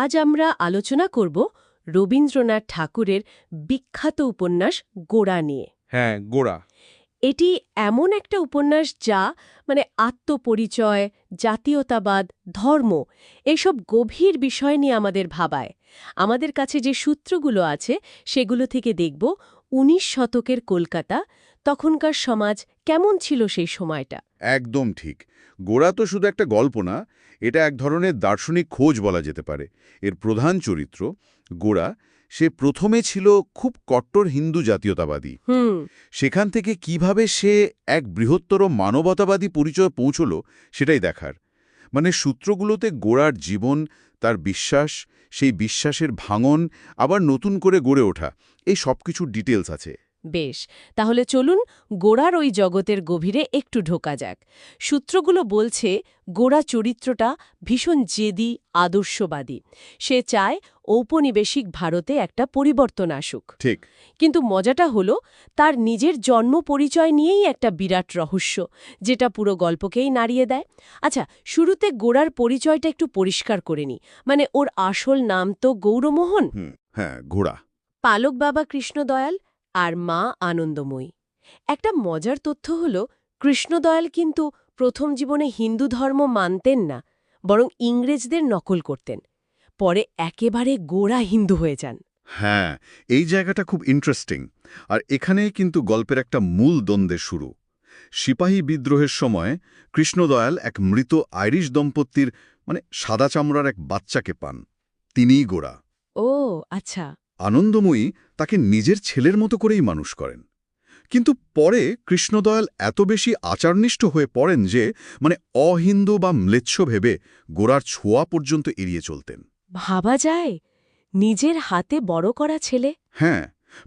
আজ আমরা আলোচনা করব রবীন্দ্রনাথ ঠাকুরের বিখ্যাত উপন্যাস গোড়া নিয়ে। হ্যাঁ গোড়া। এটি এমন একটা উপন্যাস যা মানে আত্মপরিচয় জাতীয়তাবাদ ধর্ম এসব গভীর বিষয় নিয়ে আমাদের ভাবায়। আমাদের কাছে যে সূত্রগুলো আছে সেগুলো থেকে দেখব উনিশ শতকের কলকাতা তখনকার সমাজ কেমন ছিল সেই সময়টা? একদম ঠিক। গোড়া তো শুধু একটা গল্প না এটা এক ধরনের দার্শনিক খোঁজ বলা যেতে পারে। এর প্রধান চরিত্র গোড়া সে প্রথমে ছিল খুব কট্টর হিন্দু জাতীয়তাবাদী। হুম। সেখান থেকে কীভাবে সে এক বৃহত্তর মানবতাবাদী পরিচয় পৌঁছল সেটাই দেখার। মানে সূত্রগুলোতে গোড়ার জীবন তার বিশ্বাস সেই বিশ্বাসের ভাঙন আবার নতুন করে গড়ে ওঠা এই সব কিছুর ডিটেলস আছে। বেশ তাহলে চলুন গোড়ার ওই জগতের গভীরে একটু ঢোকা যাক। সূত্রগুলো বলছে গোড়া চরিত্রটা ভীষণ জেদি আদর্শবাদী। সে চায় ঔপনিবেশিক ভারতে একটা পরিবর্তন আসুক। ঠিক। কিন্তু মজাটা হলো তার নিজের জন্ম পরিচয় নিয়েই একটা বিরাট রহস্য যেটা পুরো গল্পকেই নাড়িয়ে দেয়। আচ্ছা শুরুতে গোড়ার পরিচয়টা একটু পরিষ্কার করে নি। মানে ওর আসল নাম তো গৌরমোহন? হ্যাঁ ঘোড়া পালক বাবা কৃষ্ণদয়াল আর মা আনন্দময়ী। একটা মজার তথ্য হল কৃষ্ণদয়াল কিন্তু প্রথম জীবনে হিন্দু ধর্ম মানতেন না বরং ইংরেজদের নকল করতেন। পরে একেবারে গোড়া হিন্দু হয়ে যান। হ্যাঁ এই জায়গাটা খুব ইন্টারেস্টিং আর এখানেই কিন্তু গল্পের একটা মূল দ্বন্দ্বের শুরু। সিপাহী বিদ্রোহের সময় কৃষ্ণদয়াল এক মৃত আইরিশ দম্পতির মানে সাদা চামড়ার এক বাচ্চাকে পান। তিনিই গোড়া। ও আচ্ছা। আনন্দময়ী তাকে নিজের ছেলের মতো করেই মানুষ করেন। কিন্তু পরে কৃষ্ণদয়াল এত বেশি আচারনিষ্ঠ হয়ে পড়েন যে মানে অহিন্দু বা ম্লেচ্ছ ভেবে গোড়ার ছোঁয়া পর্যন্ত এড়িয়ে চলতেন। ভাবা যায় নিজের হাতে বড় করা ছেলে? হ্যাঁ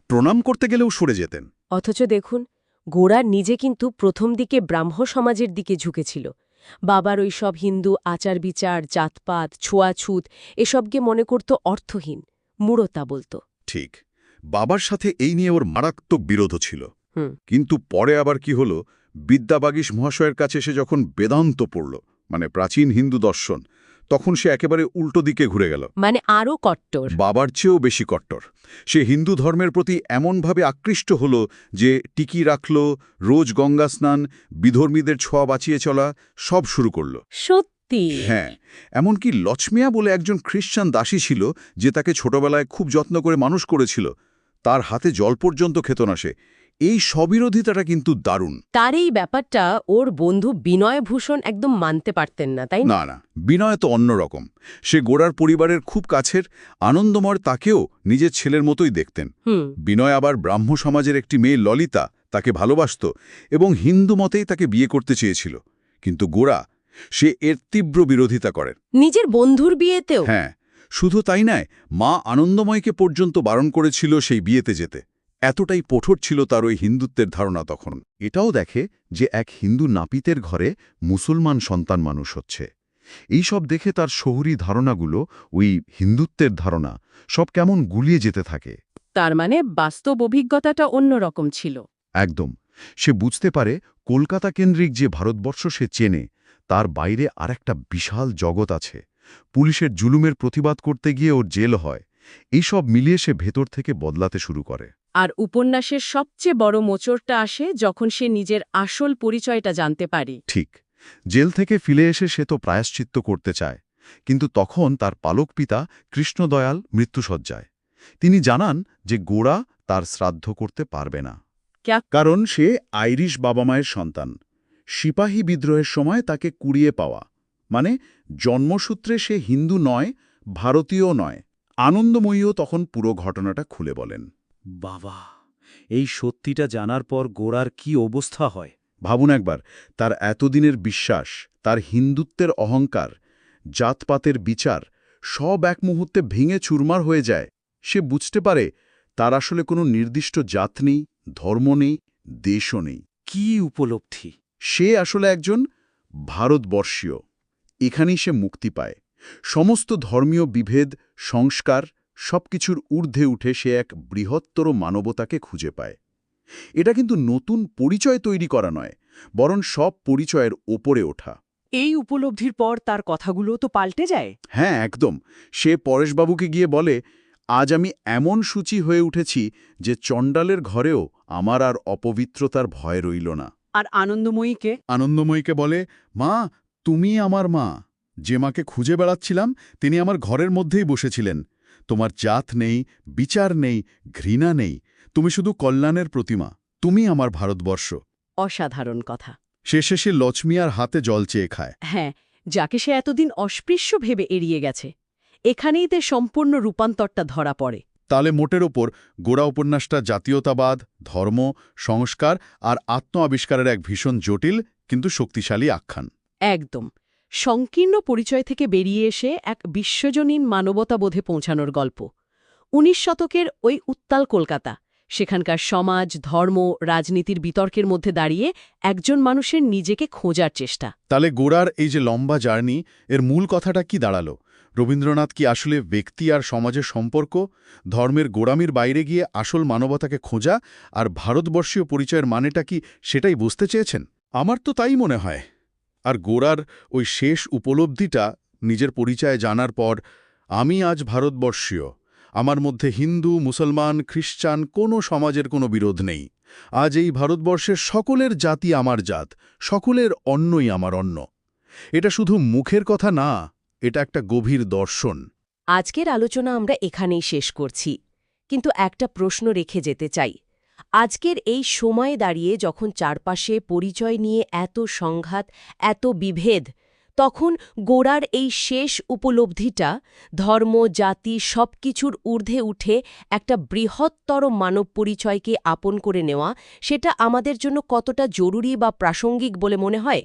প্রণাম করতে গেলেও সরে যেতেন। অথচ দেখুন গোড়া নিজে কিন্তু প্রথম দিকে ব্রাহ্ম সমাজের দিকে ঝুঁকেছিল। বাবার ওই সব হিন্দু আচার বিচার জাতপাত ছোঁয়াছুত এসবকে মনে করত অর্থহীন। মূঢ়তা বলতো। ঠিক। বাবার সাথে এই নিয়ে ওর মারাত্মক বিরোধ ছিল। কিন্তু পরে আবার কি হলো? বিদ্যাবাগীশ মহাশয়ের কাছে সে যখন বেদান্ত পড়ল মানে প্রাচীন হিন্দু দর্শন তখন সে একেবারে উল্টো দিকে ঘুরে গেল। মানে আরও কট্টর। বাবার চেয়েও বেশি কট্টর। সে হিন্দু ধর্মের প্রতি এমনভাবে আকৃষ্ট হল যে টিকি রাখল রোজ গঙ্গা স্নান বিধর্মীদের ছোঁয়া বাঁচিয়ে চলা সব শুরু করল। সত্যি? হ্যাঁ এমনকি লক্ষ্মিয়া বলে একজন খ্রিস্টান দাসী ছিল যে তাকে ছোটবেলায় খুব যত্ন করে মানুষ করেছিল। তার হাতে জল পর্যন্ত খেত না সে। এই স্ববিরোধিতাটা কিন্তু দারুণ। তার এই ব্যাপারটা ওর বন্ধু বিনয়ভূষণ একদম মানতে পারতেন না তাই না? না না বিনয় তো অন্যরকম সে গোড়ার পরিবারের খুব কাছের আনন্দময় তাকেও নিজের ছেলের মতোই দেখতেন। বিনয় আবার ব্রাহ্ম সমাজের একটি মেয়ে ললিতা তাকে ভালোবাসত এবং হিন্দু মতেই তাকে বিয়ে করতে চেয়েছিল। কিন্তু গোড়া সে এর তীব্র বিরোধিতা করেন নিজের বন্ধুর বিয়েতেও? হ্যাঁ শুধু তাই নয় মা আনন্দময়কে পর্যন্ত বারণ করেছিল সেই বিয়েতে যেতে। এতটাই কঠোর ছিল তার ওই হিন্দুত্বের ধারণা তখন। এটাও দেখে যে এক হিন্দু নাপিতের ঘরে মুসলমান সন্তান মানুষ হচ্ছে। এই সব দেখে তার শহুরি ধারণাগুলো ওই হিন্দুত্বের ধারণা সব কেমন গুলিয়ে যেতে থাকে। তার মানে বাস্তব অভিজ্ঞতাটা অন্যরকম ছিল। একদম। সে বুঝতে পারে কলকাতা কেন্দ্রিক যে ভারতবর্ষ সে চেনে তার বাইরে আর একটা বিশাল জগৎ আছে। পুলিশের জুলুমের প্রতিবাদ করতে গিয়ে ওর জেল হয়। এইসব মিলিয়ে সে ভেতর থেকে বদলাতে শুরু করে। আর উপন্যাসের সবচেয়ে বড় মোচড়টা আসে যখন সে নিজের আসল পরিচয়টা জানতে পারে। ঠিক। জেল থেকে ফিরে এসে সে তো প্রায়শ্চিত্ত করতে চায়। কিন্তু তখন তার পালক পিতা কৃষ্ণদয়াল মৃত্যুসজ্জায় তিনি জানান যে গোড়া তার শ্রাদ্ধ করতে পারবে না? কারণ সে আইরিশ বাবা মায়ের সন্তান। সিপাহী বিদ্রোহের সময় তাকে কুড়িয়ে পাওয়া। মানে জন্মসূত্রে সে হিন্দু নয় ভারতীয় নয়। আনন্দময়ীও তখন পুরো ঘটনাটা খুলে বলেন। বাবা এই সত্যিটা জানার পর গোড়ার কি অবস্থা হয়? ভাবুন একবার তার এতদিনের বিশ্বাস তার হিন্দুত্বের অহংকার জাতপাতের বিচার সব এক মুহূর্তে ভেঙে চুরমার হয়ে যায়। সে বুঝতে পারে তার আসলে কোনো নির্দিষ্ট জাত নেই ধর্ম নেই দেশও নেই। কি উপলব্ধি? সে আসলে একজন ভারতবর্ষীয়। এখানেই সে মুক্তি পায়। সমস্ত ধর্মীয় বিভেদ সংস্কার সবকিছুর ঊর্ধ্বে উঠে সে এক বৃহত্তর মানবতাকে খুঁজে পায়। এটা কিন্তু নতুন পরিচয় তৈরি করা নয় বরং সব পরিচয়ের ওপরে ওঠা। এই উপলব্ধির পর তার কথাগুলো তো পাল্টে যায়? হ্যাঁ একদম। সে পরেশবাবুকে গিয়ে বলে আজ আমি এমন সূচি হয়ে উঠেছি যে চণ্ডালের ঘরেও আমার আর অপবিত্রতার ভয় রইল না। আর আনন্দময়ীকে? আনন্দময়ীকে বলে মা তুমি আমার মা। যে মাকে খুঁজে বেড়াচ্ছিলাম তিনি আমার ঘরের মধ্যেই বসেছিলেন। তোমার জাত নেই বিচার নেই ঘৃণা নেই। তুমি শুধু কল্যাণের প্রতিমা। তুমি আমার ভারতবর্ষ। অসাধারণ কথা। শেষে সে লক্ষ্মিয়ার হাতে জল চেয়ে খায়। হ্যাঁ যাকে সে এতদিন অস্পৃশ্য ভেবে এড়িয়ে গেছে এখানেই তে সম্পূর্ণ রূপান্তরটা ধরা পড়ে। তালে মোটের ওপর গোড়া উপন্যাসটা জাতীয়তাবাদ ধর্ম সংস্কার আর আত্ম আবিষ্কারের এক ভীষণ জটিল কিন্তু শক্তিশালী আখ্যান। একদম। সংকীর্ণ পরিচয় থেকে বেরিয়ে এসে এক বিশ্বজনীন মানবতাবোধে পৌঁছানোর গল্প। উনিশ শতকের ওই উত্তাল কলকাতা সেখানকার সমাজ ধর্ম রাজনীতির বিতর্কের মধ্যে দাঁড়িয়ে একজন মানুষের নিজেকে খোঁজার চেষ্টা। তালে গোড়ার এই যে লম্বা জার্নি এর মূল কথাটা কি দাঁড়াল? রবীন্দ্রনাথ কি আসলে ব্যক্তি আর সমাজের সম্পর্ক, ধর্মের গোড়ামির বাইরে গিয়ে আসল মানবতাকে খোঁজা আর ভারতবর্ষীয় পরিচয়ের মানেটা কি সেটাই বুঝতে চেয়েছেন? আমার তো তাই মনে হয়। আর গোড়ার ওই শেষ উপলব্ধিটা নিজের পরিচয় জানার পর, আমি আজ ভারতবর্ষীয়। আমার মধ্যে হিন্দু, মুসলমান খ্রিস্টান কোনো সমাজের কোনো বিরোধ নেই। আজ এই ভারতবর্ষের সকলের জাতি আমার জাত, সকলের অন্নই আমার অন্ন এটা শুধু মুখের কথা না এটা একটা গভীর দর্শন। আজকের আলোচনা আমরা এখানেই শেষ করছি। কিন্তু একটা প্রশ্ন রেখে যেতে চাই। আজকের এই সময়ে দাঁড়িয়ে যখন চারপাশে পরিচয় নিয়ে এত সংঘাত, এত বিভেদ, তখন গোড়ার এই শেষ উপলব্ধিটা, ধর্ম, জাতি, সবকিছুর ঊর্ধ্বে উঠে একটা বৃহত্তর মানব পরিচয়কে আপন করে নেওয়া, সেটা আমাদের জন্য কতটা জরুরি বা প্রাসঙ্গিক বলে মনে হয়?